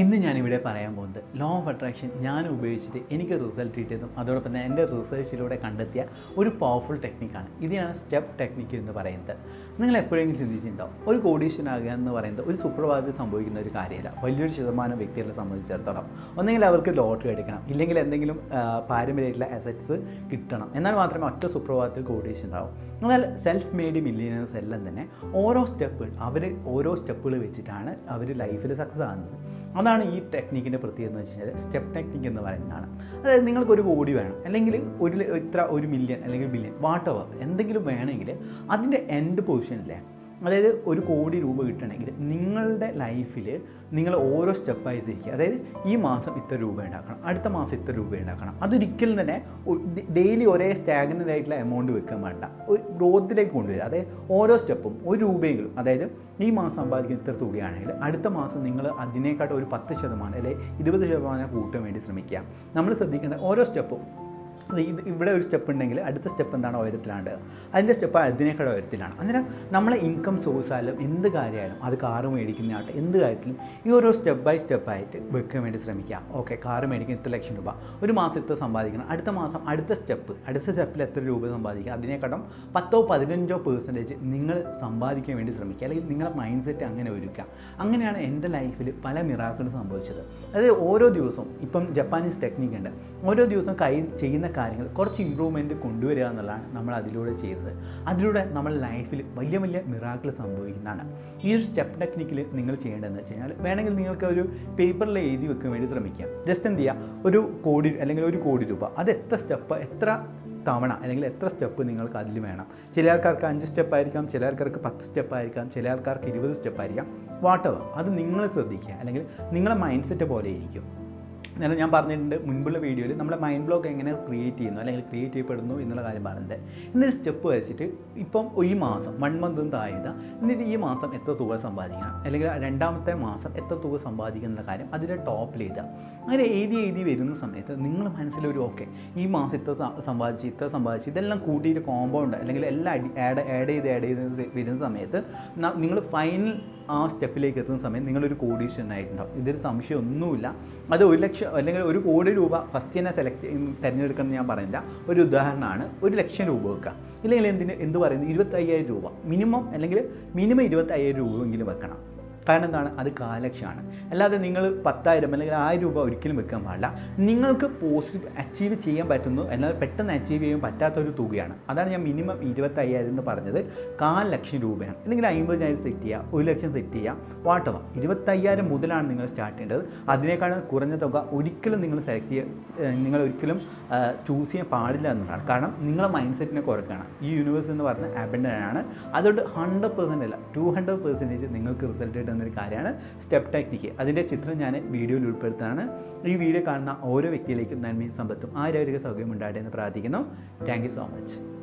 ഇന്ന് ഞാനിവിടെ പറയാൻ പോകുന്നത് ലോ ഓഫ് അട്രാക്ഷൻ ഞാൻ ഉപയോഗിച്ചിട്ട് എനിക്ക് റിസൾട്ട് കിട്ടിയതും അതോടൊപ്പം തന്നെ എന്റെ റിസർച്ചിലൂടെ കണ്ടെത്തിയ ഒരു പവർഫുൾ ടെക്നിക്കാണ് ഇതിനാണ് സ്റ്റെപ്പ് ടെക്നിക്ക് എന്ന് പറയുന്നത്. നിങ്ങൾ എപ്പോഴെങ്കിലും ചിന്തിച്ചിട്ടുണ്ടോ? ഒരു കോടീശ്വരനാകുക എന്ന് പറയുന്നത് ഒരു സുപ്രഭാതത്തിൽ സംഭവിക്കുന്ന ഒരു കാര്യമല്ല. വലിയൊരു ശതമാനം വ്യക്തികളെ സംബന്ധിച്ചിടത്തോളം. ഒന്നെങ്കിൽ അവർക്ക് ലോട്ടറി എടുക്കണം. ഇല്ലെങ്കിൽ എന്തെങ്കിലും പാരമ്പര്യമായിട്ടുള്ള അസറ്റ്സ് കിട്ടണം. എന്നാൽ മാത്രമേ ഒറ്റ സുപ്രഭാതത്തിൽ കോടീശ്വരനാവും എന്നാൽ സെൽഫ് മെയ്ഡ് മില്ലിയനേഴ്സ് എല്ലാം തന്നെ ഓരോ സ്റ്റെപ്പുകൾ അവർ ഓരോ സ്റ്റെപ്പുകൾ വെച്ചിട്ടാണ് അവർ ലൈഫിൽ സക്സസ് ആകുന്നത്. അതാണ് ഈ ടെക്നിക്കിന്റെ പ്രത്യേകത എന്ന് വെച്ച് കഴിഞ്ഞാൽ സ്റ്റെപ്പ് ടെക്നിക്ക് എന്ന് പറയുന്നതാണ്. അതായത് നിങ്ങൾക്കൊരു കോടി വേണം അല്ലെങ്കിൽ ഒരു ഇത്ര ഒരു മില്യൺ അല്ലെങ്കിൽ ബില്യൺ വാട്ടവർ എന്തെങ്കിലും വേണമെങ്കിൽ അതിന്റെ എൻഡ് പൊസിഷനിലെ അതായത് ഒരു കോടി രൂപ കിട്ടണമെങ്കിൽ നിങ്ങളുടെ ലൈഫിൽ നിങ്ങൾ ഓരോ സ്റ്റെപ്പായി തിരിക്കുക. അതായത് ഈ മാസം ഇത്ര രൂപ ഉണ്ടാക്കണം അടുത്ത മാസം ഇത്ര രൂപ ഉണ്ടാക്കണം. അതൊരിക്കലും തന്നെ ഡെയിലി ഒരേ സ്റ്റാഗ്നന്റ് ആയിട്ടുള്ള എമൗണ്ട് വെക്കാൻ വേണ്ട ഒരു ഗ്രോത്തിലേക്ക് കൊണ്ടുവരിക. അതായത് ഓരോ സ്റ്റെപ്പും ഒരു രൂപയെങ്കിലും അതായത് ഈ മാസം സമ്പാദിക്കുന്ന ഇത്ര തുകയാണെങ്കിൽ അടുത്ത മാസം നിങ്ങൾ അതിനേക്കാട്ട് ഒരു പത്ത് ശതമാനം അല്ലെങ്കിൽ ഇരുപത് ശതമാനം കൂട്ടാൻ വേണ്ടി ശ്രമിക്കുക. നമ്മൾ ശ്രദ്ധിക്കേണ്ട ഓരോ സ്റ്റെപ്പും ഇത് ഇവിടെ ഒരു സ്റ്റെപ്പ് ഉണ്ടെങ്കിൽ അടുത്ത സ്റ്റെപ്പ് എന്താണ് ഉയരത്തിലാണ്ട്. അതിന്റെ സ്റ്റെപ്പ് അതിനേക്കാൾ ഉയരത്തിലാണ്. അന്നേരം നമ്മളെ ഇൻകം സോഴ്സ് ആയാലും എന്ത് കാര്യമായാലും അത് കാറ് മേടിക്കുന്നതായിട്ട് എന്ത് കാര്യത്തിലും ഈ ഓരോ സ്റ്റെപ്പ് ബൈ സ്റ്റെപ്പായിട്ട് വെക്കാൻ വേണ്ടി ശ്രമിക്കുക ഓക്കെ കാറ് മേടിക്കുന്ന ഇത്ര ലക്ഷം രൂപ. ഒരു മാസം ഇത്ര സമ്പാദിക്കണം. അടുത്ത മാസം അടുത്ത സ്റ്റെപ്പ് അടുത്ത സ്റ്റെപ്പിൽ എത്ര രൂപ സമ്പാദിക്കുക അതിനേക്കാളും പത്തോ പതിനഞ്ചോ പേഴ്സന്റേജ് നിങ്ങൾ സമ്പാദിക്കാൻ വേണ്ടി ശ്രമിക്കുക. അല്ലെങ്കിൽ നിങ്ങളുടെ മൈൻഡ് സെറ്റ് അങ്ങനെ ഒരുക്കുക. അങ്ങനെയാണ് എന്റെ ലൈഫിൽ പല മിറാക്കളും സംഭവിച്ചത്. അതായത് ഓരോ ദിവസവും ഇപ്പം ജപ്പാനീസ് ടെക്നിക്ക് ഉണ്ട്. ഓരോ ദിവസം കൈ ചെയ്യുന്ന കാര്യങ്ങൾ കുറച്ച് ഇമ്പ്രൂവ്മെന്റ് കൊണ്ടുവരിക എന്നുള്ളതാണ് നമ്മൾ അതിലൂടെ ചെയ്യുന്നത്. അതിലൂടെ നമ്മൾ ലൈഫിൽ വലിയ വലിയ മിറാക്കിൾ സംഭവിക്കുന്നതാണ്. ഈ ഒരു സ്റ്റെപ്പ് ടെക്നിക്കിൽ നിങ്ങൾ ചെയ്യേണ്ടതെന്ന് വെച്ച് കഴിഞ്ഞാൽ വേണമെങ്കിൽ നിങ്ങൾക്ക് ഒരു പേപ്പറിൽ എഴുതി വെക്കാൻ വേണ്ടി ശ്രമിക്കുക ജസ്റ്റ് എന്ത് ചെയ്യുക ഒരു കോടി അല്ലെങ്കിൽ ഒരു കോടി രൂപ. അത് എത്ര സ്റ്റെപ്പ് എത്ര തവണ അല്ലെങ്കിൽ എത്ര സ്റ്റെപ്പ് നിങ്ങൾക്ക് അതിൽ വേണം. ചില ആൾക്കാർക്ക് അഞ്ച് സ്റ്റെപ്പ് ആയിരിക്കാം ചില ആൾക്കാർക്ക് പത്ത് സ്റ്റെപ്പ് ആയിരിക്കാം ചില ആൾക്കാർക്ക് ഇരുപത് സ്റ്റെപ്പ് ആയിരിക്കാം. വാട്ടവർ അത് നിങ്ങൾ ശ്രദ്ധിക്കുക. അല്ലെങ്കിൽ നിങ്ങളുടെ മൈൻഡ് സെറ്റ് പോലെ ഇരിക്കും. എന്നാലും ഞാൻ പറഞ്ഞിട്ടുണ്ട് മുൻപുള്ള വീഡിയോയിൽ നമ്മുടെ മൈൻഡ് ബ്ലോക്ക് എങ്ങനെ ക്രിയേറ്റ് ചെയ്യുന്നു അല്ലെങ്കിൽ ക്രിയേറ്റ് ചെയ്യപ്പെടുന്നു എന്നുള്ള കാര്യം പറഞ്ഞിട്ടുണ്ട്. എന്നിട്ട് സ്റ്റെപ്പ് വെച്ചിട്ട് ഇപ്പം ഈ മാസം വൺ മന്ത് താഴ്ന്ന എന്നിട്ട് ഈ മാസം എത്ര തുക സമ്പാദിക്കണം? അല്ലെങ്കിൽ രണ്ടാമത്തെ മാസം എത്ര തുക സമ്പാദിക്കണം എന്നുള്ള കാര്യം അതിന്റെ ടോപ്പിൽ എഴുതുക അങ്ങനെ എഴുതി എഴുതി വരുന്ന സമയത്ത് നിങ്ങൾ മനസ്സിലൊരു ഓക്കെ ഈ മാസം ഇത്ര സമ്പാദിച്ച് ഇത്ര സമ്പാദിച്ച് ഇതെല്ലാം കൂട്ടിയിട്ട് കോമ്പൗണ്ട് അല്ലെങ്കിൽ എല്ലാം ആഡ് ആഡ് ചെയ്ത് ആഡ് ചെയ്ത് വരുന്ന സമയത്ത് നിങ്ങൾ ഫൈനൽ ആ സ്റ്റെപ്പിലേക്ക് എത്തുന്ന സമയം നിങ്ങളൊരു കോടീശ്വരനായിട്ടുണ്ടാവും ഇതൊരു സംശയം ഒന്നുമില്ല അത് ഒരു ലക്ഷം അല്ലെങ്കിൽ ഒരു കോടി രൂപ ഫസ്റ്റ് തന്നെ സെലക്ട് തിരഞ്ഞെടുക്കണം ഞാൻ പറയുന്നില്ല. ഒരു ഉദാഹരണമാണ് ഒരു ലക്ഷം രൂപ വെക്കുക. ഇല്ലെങ്കിൽ എന്തിന് എന്ത് പറയുന്നത് ഇരുപത്തയ്യായിരം രൂപ. മിനിമം അല്ലെങ്കിൽ മിനിമം ഇരുപത്തയ്യായിരം രൂപയെങ്കിലും വെക്കണം. കാരണം എന്താണ്? അത് കാലക്ഷമാണ് അല്ലാതെ നിങ്ങൾ പത്തായിരം അല്ലെങ്കിൽ ആയിരം രൂപ ഒരിക്കലും വെക്കാൻ പാടില്ല. നിങ്ങൾക്ക് പോസിറ്റീവ് അച്ചീവ് ചെയ്യാൻ പറ്റുന്നു. എന്നാൽ പെട്ടെന്ന് അച്ചീവ് ചെയ്യാൻ പറ്റാത്ത ഒരു തുകയാണ്. അതാണ് ഞാൻ മിനിമം ഇരുപത്തയ്യായിരം എന്ന് പറഞ്ഞത്. കാൽ ലക്ഷം രൂപയാണ്. അല്ലെങ്കിൽ അമ്പതിനായിരം സെറ്റ് ചെയ്യുക ഒരു ലക്ഷം സെറ്റ് ചെയ്യുക വാട്ടവ ഇരുപത്തയ്യായിരം മുതലാണ് നിങ്ങൾ സ്റ്റാർട്ട് ചെയ്യേണ്ടത്. അതിനേക്കാൾ കുറഞ്ഞ തുക ഒരിക്കലും നിങ്ങൾ സെലക്ട് ചെയ്യുക നിങ്ങൾ ഒരിക്കലും ചൂസ് ചെയ്യാൻ പാടില്ല എന്നുള്ളതാണ്. കാരണം നിങ്ങളെ മൈൻഡ് സെറ്റിനെ കുറയ്ക്കുകയാണ്. ഈ യൂണിവേഴ്സ് എന്ന് പറഞ്ഞ ആബൻഡൻ ആണ്. അതുകൊണ്ട് ഹൺഡ്രഡ് പെർസെന്റ് അല്ല ടു ഹൺഡ്രഡ് പെർസെന്റേജ് നിങ്ങൾക്ക് റിസൾട്ട് ഒരു കാര്യമാണ് സ്റ്റെപ്പ് ടെക്നിക്ക്. അതിന്റെ ചിത്രം ഞാൻ വീഡിയോയിൽ ഉൾപ്പെടുത്താണ് ഈ വീഡിയോ കാണുന്ന ഓരോ വ്യക്തിയിലേക്കും നന്മയും സമ്പത്തും ആരോഗ്യ സൗകര്യം ഉണ്ടാകട്ടെ എന്ന് പ്രാർത്ഥിക്കുന്നു. Thank so much.